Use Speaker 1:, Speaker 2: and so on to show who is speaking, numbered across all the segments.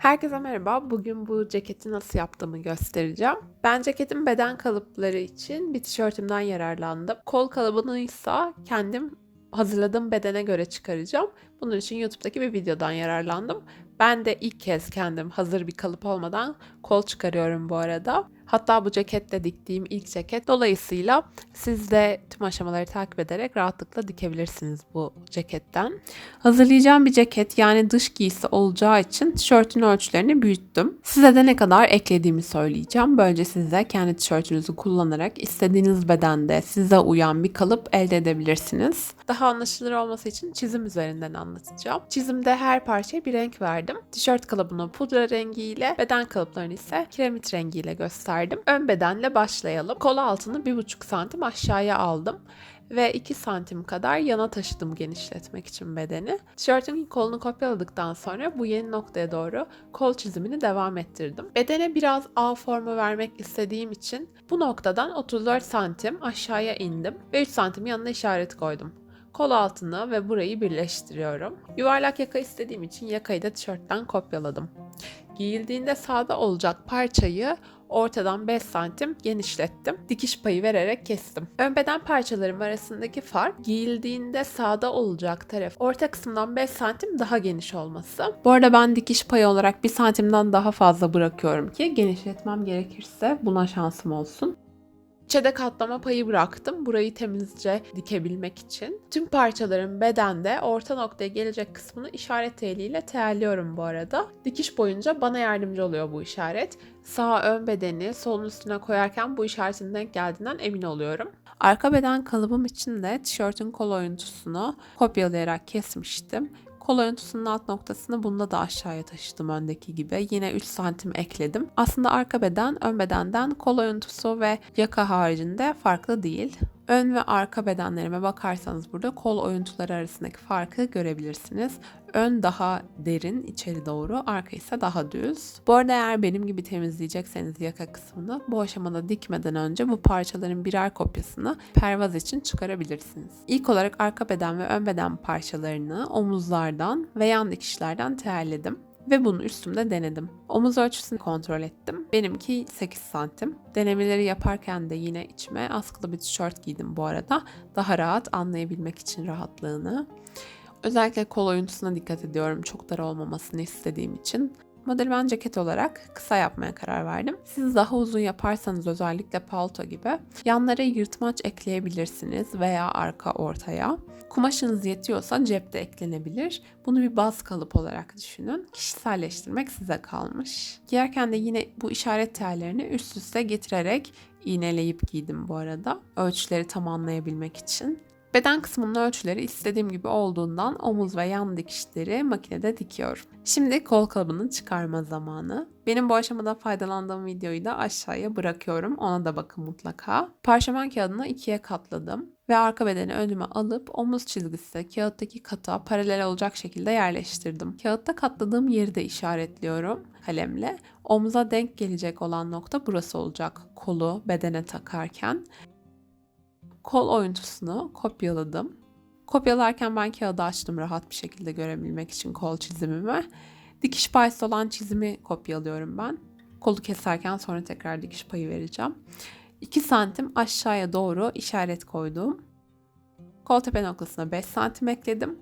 Speaker 1: Herkese merhaba. Bugün bu ceketi nasıl yaptığımı göstereceğim. Ben ceketin beden kalıpları için bir tişörtümden yararlandım. Kol kalıbını ise kendim hazırladığım bedene göre çıkaracağım. Bunun için YouTube'daki bir videodan yararlandım. Ben de ilk kez kendim hazır bir kalıp olmadan kol çıkarıyorum bu arada. Hatta bu ceketle diktiğim ilk ceket. Dolayısıyla siz de tüm aşamaları takip ederek rahatlıkla dikebilirsiniz bu ceketten. Hazırlayacağım bir ceket yani dış giysi olacağı için tişörtün ölçülerini büyüttüm. Size de ne kadar eklediğimi söyleyeceğim. Böylece siz de kendi tişörtünüzü kullanarak istediğiniz bedende size uyan bir kalıp elde edebilirsiniz. Daha anlaşılır olması için çizim üzerinden anlatacağım. Çizimde her parçaya bir renk verdim. Tişört kalıbını pudra rengiyle, beden kalıplarını ise kiremit rengiyle gösterdim. Ön bedenle başlayalım. Kol altını 1,5 santim aşağıya aldım ve 2 santim kadar yana taşıdım genişletmek için bedeni. Tişörtün kolunu kopyaladıktan sonra bu yeni noktaya doğru kol çizimini devam ettirdim. Bedene biraz A formu vermek istediğim için bu noktadan 34 santim aşağıya indim ve 3 santim yanına işaret koydum. Kol altını ve burayı birleştiriyorum. Yuvarlak yaka istediğim için yakayı da tişörtten kopyaladım. Giyildiğinde sağda olacak parçayı ortadan 5 santim genişlettim. Dikiş payı vererek kestim. Ön beden parçalarım arasındaki fark giyildiğinde sağda olacak taraf orta kısımdan 5 santim daha geniş olması. Bu arada ben dikiş payı olarak 1 santimden daha fazla bırakıyorum ki genişletmem gerekirse buna şansım olsun. İçe katlama payı bıraktım burayı temizce dikebilmek için. Tüm parçaların bedende orta noktaya gelecek kısmını işaret eliyle terliyorum bu arada. Dikiş boyunca bana yardımcı oluyor bu işaret. Sağ ön bedeni solun üstüne koyarken bu işaretin denk geldiğinden emin oluyorum. Arka beden kalıbım için de tişörtün kol oyuntusunu kopyalayarak kesmiştim. Kol örüntüsünün alt noktasını bunda da aşağıya taşıdım öndeki gibi. Yine 3 santim ekledim. Aslında arka beden ön bedenden kol örüntüsü ve yaka haricinde farklı değil. Ön ve arka bedenlerime bakarsanız burada kol oyuntuları arasındaki farkı görebilirsiniz. Ön daha derin içeri doğru, arka ise daha düz. Bu arada eğer benim gibi temizleyecekseniz yaka kısmını bu aşamada dikmeden önce bu parçaların birer kopyasını pervaz için çıkarabilirsiniz. İlk olarak arka beden ve ön beden parçalarını omuzlardan ve yan dikişlerden terledim ve bunu üstümde denedim. Omuz ölçüsünü kontrol ettim. Benimki 8 santim. Denemeleri yaparken de yine içime askılı bir tişört giydim bu arada. Daha rahat anlayabilmek için rahatlığını. Özellikle kol oyuntusuna dikkat ediyorum çok dar olmamasını istediğim için. Modeli ben ceket olarak kısa yapmaya karar verdim. Siz daha uzun yaparsanız özellikle palto gibi yanlara yırtmaç ekleyebilirsiniz veya arka ortaya. Kumaşınız yetiyorsa cepte eklenebilir. Bunu bir baz kalıp olarak düşünün. Kişiselleştirmek size kalmış. Giyerken de yine bu işaret tellerini üst üste getirerek iğneleyip giydim bu arada. Ölçüleri tam anlayabilmek için. Beden kısmının ölçüleri istediğim gibi olduğundan omuz ve yan dikişleri makinede dikiyorum. Şimdi kol kalıbını çıkarma zamanı. Benim bu aşamada faydalandığım videoyu da aşağıya bırakıyorum. Ona da bakın mutlaka. Parşömen kağıdını ikiye katladım ve arka bedeni önüme alıp omuz çizgisi kağıttaki kata paralel olacak şekilde yerleştirdim. Kağıtta katladığım yeri de işaretliyorum kalemle. Omuza denk gelecek olan nokta burası olacak kolu bedene takarken kol oyuntusunu kopyaladım. Kopyalarken ben kağıdı açtım rahat bir şekilde görebilmek için kol çizimimi. Dikiş payısı olan çizimi kopyalıyorum ben. Kolu keserken sonra tekrar dikiş payı vereceğim. 2 santim aşağıya doğru işaret koydum. Kol tepe noktasına 5 santim ekledim.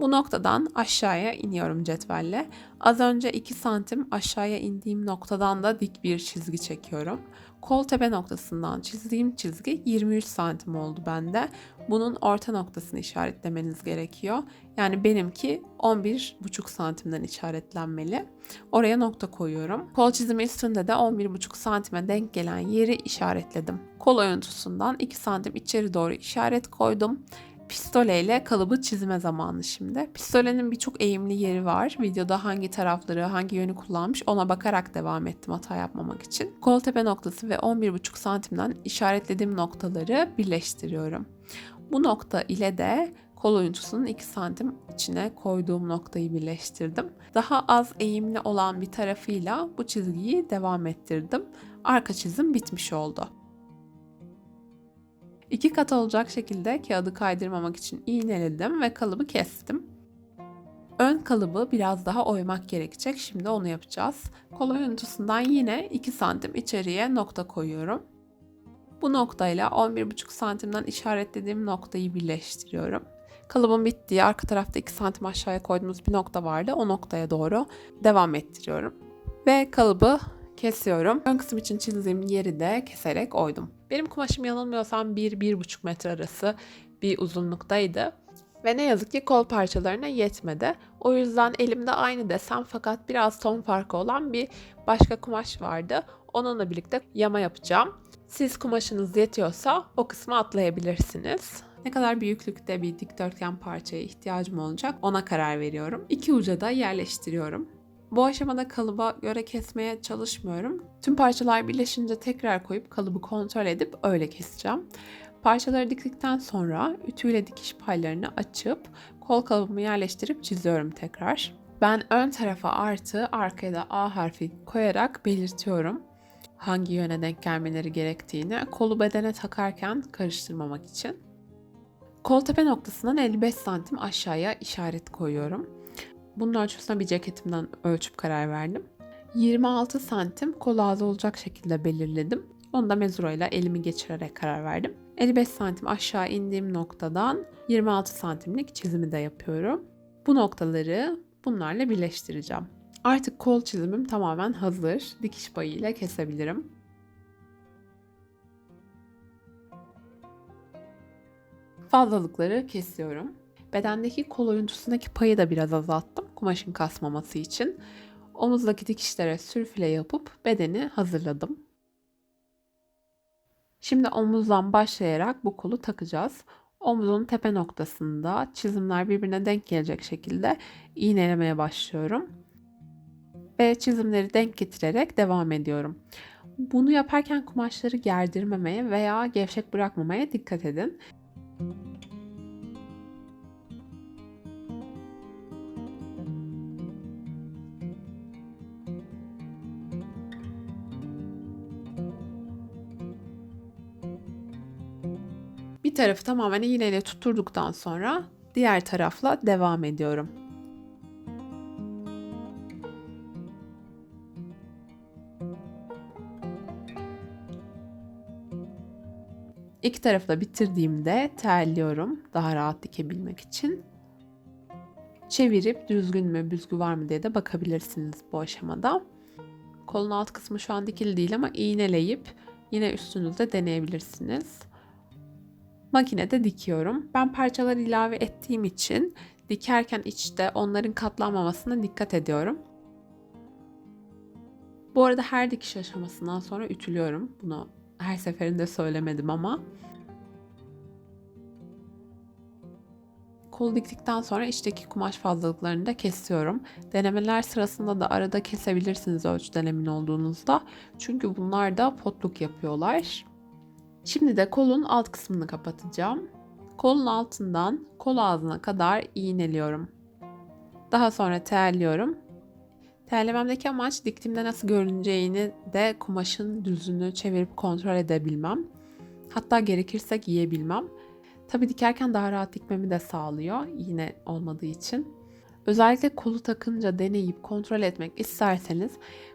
Speaker 1: Bu noktadan aşağıya iniyorum cetvelle. Az önce 2 santim aşağıya indiğim noktadan da dik bir çizgi çekiyorum. Kol tepe noktasından çizdiğim çizgi 23 santim oldu bende. Bunun orta noktasını işaretlemeniz gerekiyor. Yani benimki 11,5 santimden işaretlenmeli. Oraya nokta koyuyorum. Kol çizimi üstünde de 11,5 santime denk gelen yeri işaretledim. Kol oyuntusundan 2 santim içeri doğru işaret koydum pistoleyle kalıbı çizme zamanı şimdi. Pistolenin birçok eğimli yeri var. Videoda hangi tarafları, hangi yönü kullanmış ona bakarak devam ettim hata yapmamak için. Kol tepe noktası ve 11,5 santimden işaretlediğim noktaları birleştiriyorum. Bu nokta ile de kol oyuntusunun 2 santim içine koyduğum noktayı birleştirdim. Daha az eğimli olan bir tarafıyla bu çizgiyi devam ettirdim. Arka çizim bitmiş oldu. İki kat olacak şekilde kağıdı kaydırmamak için iğneledim ve kalıbı kestim. Ön kalıbı biraz daha oymak gerekecek. Şimdi onu yapacağız. Kol oyuntusundan yine 2 santim içeriye nokta koyuyorum. Bu noktayla 11,5 santimden işaretlediğim noktayı birleştiriyorum. Kalıbın bittiği arka tarafta 2 santim aşağıya koyduğumuz bir nokta vardı. O noktaya doğru devam ettiriyorum. Ve kalıbı kesiyorum. Ön kısım için çizdiğim yeri de keserek oydum. Benim kumaşım yanılmıyorsam 1-1,5 metre arası bir uzunluktaydı. Ve ne yazık ki kol parçalarına yetmedi. O yüzden elimde aynı desen fakat biraz ton farkı olan bir başka kumaş vardı. Onunla birlikte yama yapacağım. Siz kumaşınız yetiyorsa o kısmı atlayabilirsiniz. Ne kadar büyüklükte bir dikdörtgen parçaya ihtiyacım olacak ona karar veriyorum. İki uca da yerleştiriyorum. Bu aşamada kalıba göre kesmeye çalışmıyorum. Tüm parçalar birleşince tekrar koyup kalıbı kontrol edip öyle keseceğim. Parçaları diktikten sonra ütüyle dikiş paylarını açıp kol kalıbımı yerleştirip çiziyorum tekrar. Ben ön tarafa artı arkaya da A harfi koyarak belirtiyorum hangi yöne denk gelmeleri gerektiğini kolu bedene takarken karıştırmamak için. Kol tepe noktasından 55 santim aşağıya işaret koyuyorum. Bunun ölçüsüne bir ceketimden ölçüp karar verdim. 26 santim kol ağzı olacak şekilde belirledim. Onu da mezurayla elimi geçirerek karar verdim. 55 santim aşağı indiğim noktadan 26 santimlik çizimi de yapıyorum. Bu noktaları bunlarla birleştireceğim. Artık kol çizimim tamamen hazır. Dikiş payı ile kesebilirim. Fazlalıkları kesiyorum. Bedendeki kol oyuntusundaki payı da biraz azalttım kumaşın kasmaması için. Omuzdaki dikişlere sürfüle yapıp bedeni hazırladım. Şimdi omuzdan başlayarak bu kolu takacağız. Omuzun tepe noktasında çizimler birbirine denk gelecek şekilde iğnelemeye başlıyorum. Ve çizimleri denk getirerek devam ediyorum. Bunu yaparken kumaşları gerdirmemeye veya gevşek bırakmamaya dikkat edin. Bir tarafı tamamen iğneyle tutturduktan sonra diğer tarafla devam ediyorum. İki tarafı da bitirdiğimde terliyorum daha rahat dikebilmek için. Çevirip düzgün mü, büzgü var mı diye de bakabilirsiniz bu aşamada. Kolun alt kısmı şu an dikili değil ama iğneleyip yine üstünüzde deneyebilirsiniz. Makinede dikiyorum. Ben parçalar ilave ettiğim için dikerken içte onların katlanmamasına dikkat ediyorum. Bu arada her dikiş aşamasından sonra ütülüyorum. Bunu her seferinde söylemedim ama. Kol diktikten sonra içteki kumaş fazlalıklarını da kesiyorum. Denemeler sırasında da arada kesebilirsiniz ölçüden emin olduğunuzda. Çünkü bunlar da potluk yapıyorlar. Şimdi de kolun alt kısmını kapatacağım. Kolun altından kol ağzına kadar iğneliyorum. Daha sonra terliyorum. Terlememdeki amaç diktiğimde nasıl görüneceğini de kumaşın düzünü çevirip kontrol edebilmem. Hatta gerekirse giyebilmem. Tabi dikerken daha rahat dikmemi de sağlıyor iğne olmadığı için. Özellikle kolu takınca deneyip kontrol etmek isterseniz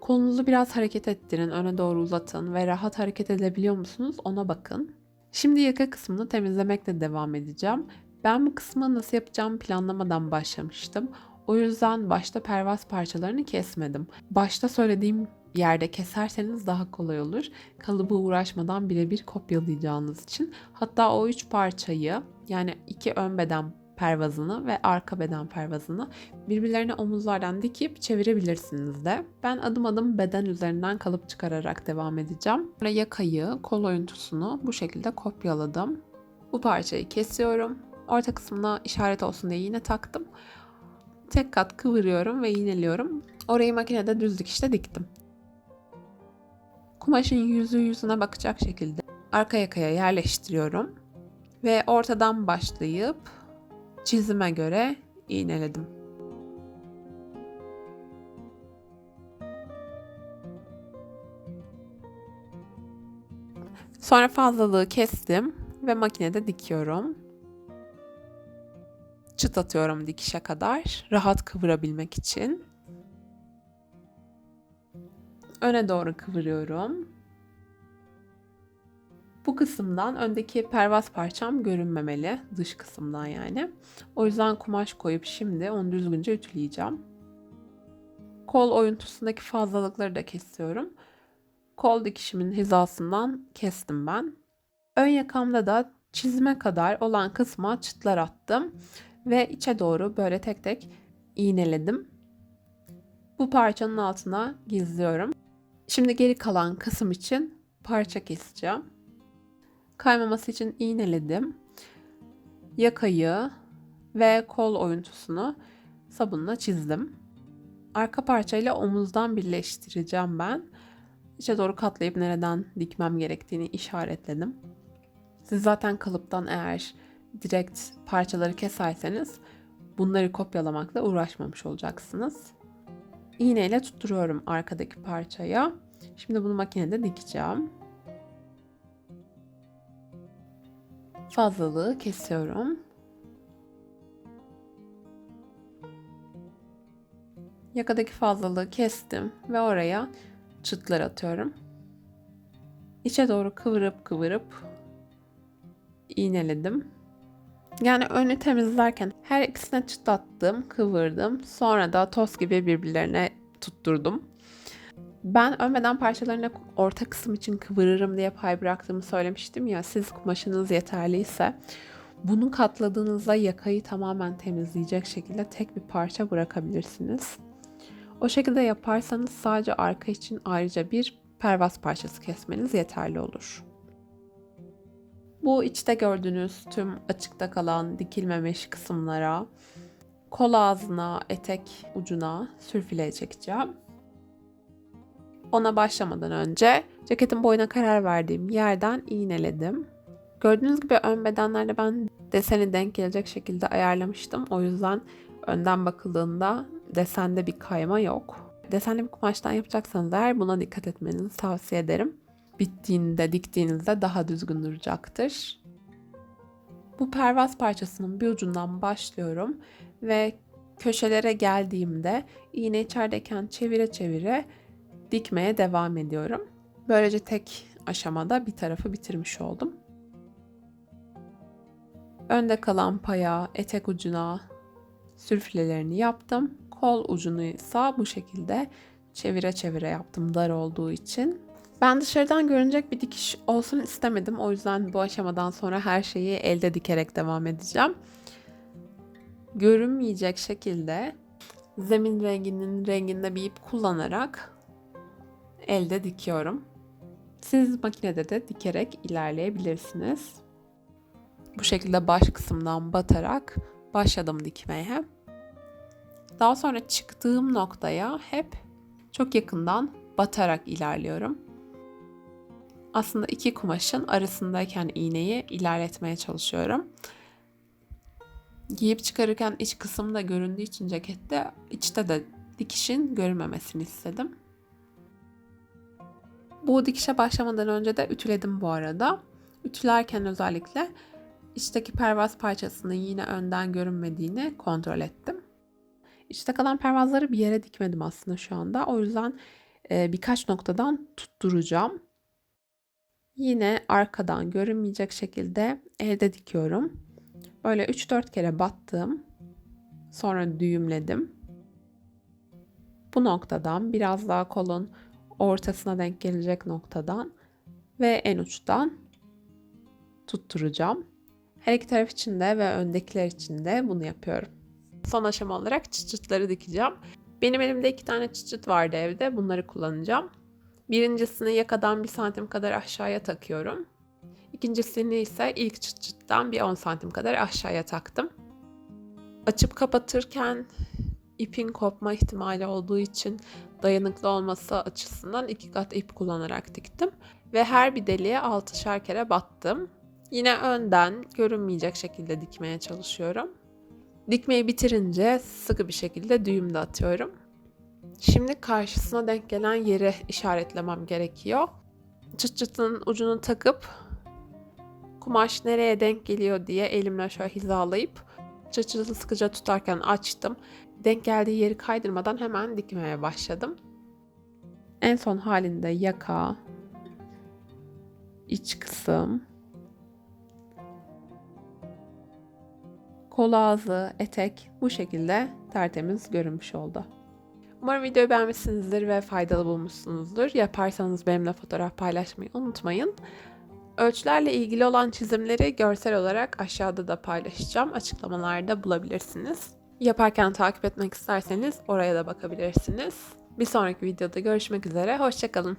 Speaker 1: kolunuzu biraz hareket ettirin, öne doğru uzatın ve rahat hareket edebiliyor musunuz ona bakın. Şimdi yaka kısmını temizlemekle devam edeceğim. Ben bu kısmı nasıl yapacağımı planlamadan başlamıştım. O yüzden başta pervaz parçalarını kesmedim. Başta söylediğim yerde keserseniz daha kolay olur. Kalıbı uğraşmadan birebir kopyalayacağınız için. Hatta o üç parçayı yani iki ön beden pervazını ve arka beden pervazını birbirlerine omuzlardan dikip çevirebilirsiniz de. Ben adım adım beden üzerinden kalıp çıkararak devam edeceğim. Sonra yakayı, kol oyuntusunu bu şekilde kopyaladım. Bu parçayı kesiyorum. Orta kısmına işaret olsun diye yine taktım. Tek kat kıvırıyorum ve iğneliyorum. Orayı makinede düz dikişte diktim. Kumaşın yüzü yüzüne bakacak şekilde arka yakaya yerleştiriyorum. Ve ortadan başlayıp çizime göre iğneledim. Sonra fazlalığı kestim ve makinede dikiyorum. çıt atıyorum dikişe kadar rahat kıvırabilmek için. Öne doğru kıvırıyorum. Bu kısımdan öndeki pervaz parçam görünmemeli. Dış kısımdan yani. O yüzden kumaş koyup şimdi onu düzgünce ütüleyeceğim. Kol oyuntusundaki fazlalıkları da kesiyorum. Kol dikişimin hizasından kestim ben. Ön yakamda da çizime kadar olan kısma çıtlar attım ve içe doğru böyle tek tek iğneledim. Bu parçanın altına gizliyorum. Şimdi geri kalan kısım için parça keseceğim. Kaymaması için iğneledim. Yakayı ve kol oyuntusunu sabunla çizdim. Arka parçayla omuzdan birleştireceğim ben. İçe doğru katlayıp nereden dikmem gerektiğini işaretledim. Siz zaten kalıptan eğer direkt parçaları keserseniz bunları kopyalamakla uğraşmamış olacaksınız. İğneyle tutturuyorum arkadaki parçaya. Şimdi bunu makinede dikeceğim. Fazlalığı kesiyorum. Yakadaki fazlalığı kestim ve oraya çıtlar atıyorum. İçe doğru kıvırıp kıvırıp iğneledim. Yani önü temizlerken her ikisine çıt attım, kıvırdım. Sonra da toz gibi birbirlerine tutturdum. Ben ön parçalarını orta kısım için kıvırırım diye pay bıraktığımı söylemiştim ya. Siz kumaşınız yeterliyse bunu katladığınızda yakayı tamamen temizleyecek şekilde tek bir parça bırakabilirsiniz. O şekilde yaparsanız sadece arka için ayrıca bir pervaz parçası kesmeniz yeterli olur. Bu içte gördüğünüz tüm açıkta kalan dikilmemiş kısımlara, kol ağzına, etek ucuna sürfile çekeceğim. Ona başlamadan önce ceketin boyuna karar verdiğim yerden iğneledim. Gördüğünüz gibi ön bedenlerde ben deseni denk gelecek şekilde ayarlamıştım. O yüzden önden bakıldığında desende bir kayma yok. Desenli bir kumaştan yapacaksanız eğer buna dikkat etmenizi tavsiye ederim. Bittiğinde, diktiğinizde daha düzgün duracaktır. Bu pervaz parçasının bir ucundan başlıyorum ve köşelere geldiğimde iğne içerideyken çevire çevire dikmeye devam ediyorum. Böylece tek aşamada bir tarafı bitirmiş oldum. Önde kalan paya, etek ucuna sürflelerini yaptım. Kol ucunu ise bu şekilde çevire çevire yaptım dar olduğu için. Ben dışarıdan görünecek bir dikiş olsun istemedim. O yüzden bu aşamadan sonra her şeyi elde dikerek devam edeceğim. Görünmeyecek şekilde zemin renginin renginde bir ip kullanarak elde dikiyorum. Siz makinede de dikerek ilerleyebilirsiniz. Bu şekilde baş kısımdan batarak başladım dikmeye. Daha sonra çıktığım noktaya hep çok yakından batarak ilerliyorum. Aslında iki kumaşın arasındayken iğneyi ilerletmeye çalışıyorum. Giyip çıkarırken iç kısımda göründüğü için cekette içte de dikişin görünmemesini istedim. Bu dikişe başlamadan önce de ütüledim bu arada. Ütülerken özellikle içteki pervaz parçasının yine önden görünmediğini kontrol ettim. İçte kalan pervazları bir yere dikmedim aslında şu anda. O yüzden e, birkaç noktadan tutturacağım. Yine arkadan görünmeyecek şekilde elde dikiyorum. Böyle 3-4 kere battım. Sonra düğümledim. Bu noktadan biraz daha kolun ortasına denk gelecek noktadan ve en uçtan tutturacağım. Her iki taraf için de ve öndekiler için de bunu yapıyorum. Son aşama olarak çıçıtları dikeceğim. Benim elimde iki tane çıçıt vardı evde. Bunları kullanacağım. Birincisini yakadan bir santim kadar aşağıya takıyorum. İkincisini ise ilk çıçıttan bir 10 santim kadar aşağıya taktım. Açıp kapatırken ipin kopma ihtimali olduğu için dayanıklı olması açısından iki kat ip kullanarak diktim. Ve her bir deliğe altışar kere battım. Yine önden görünmeyecek şekilde dikmeye çalışıyorum. Dikmeyi bitirince sıkı bir şekilde düğüm de atıyorum. Şimdi karşısına denk gelen yeri işaretlemem gerekiyor. Çıt çıtın ucunu takıp kumaş nereye denk geliyor diye elimle şöyle hizalayıp çıçılı sıkıca tutarken açtım. Denk geldiği yeri kaydırmadan hemen dikmeye başladım. En son halinde yaka, iç kısım, kol ağzı, etek bu şekilde tertemiz görünmüş oldu. Umarım videoyu beğenmişsinizdir ve faydalı bulmuşsunuzdur. Yaparsanız benimle fotoğraf paylaşmayı unutmayın. Ölçülerle ilgili olan çizimleri görsel olarak aşağıda da paylaşacağım. Açıklamalarda bulabilirsiniz. Yaparken takip etmek isterseniz oraya da bakabilirsiniz. Bir sonraki videoda görüşmek üzere. Hoşçakalın.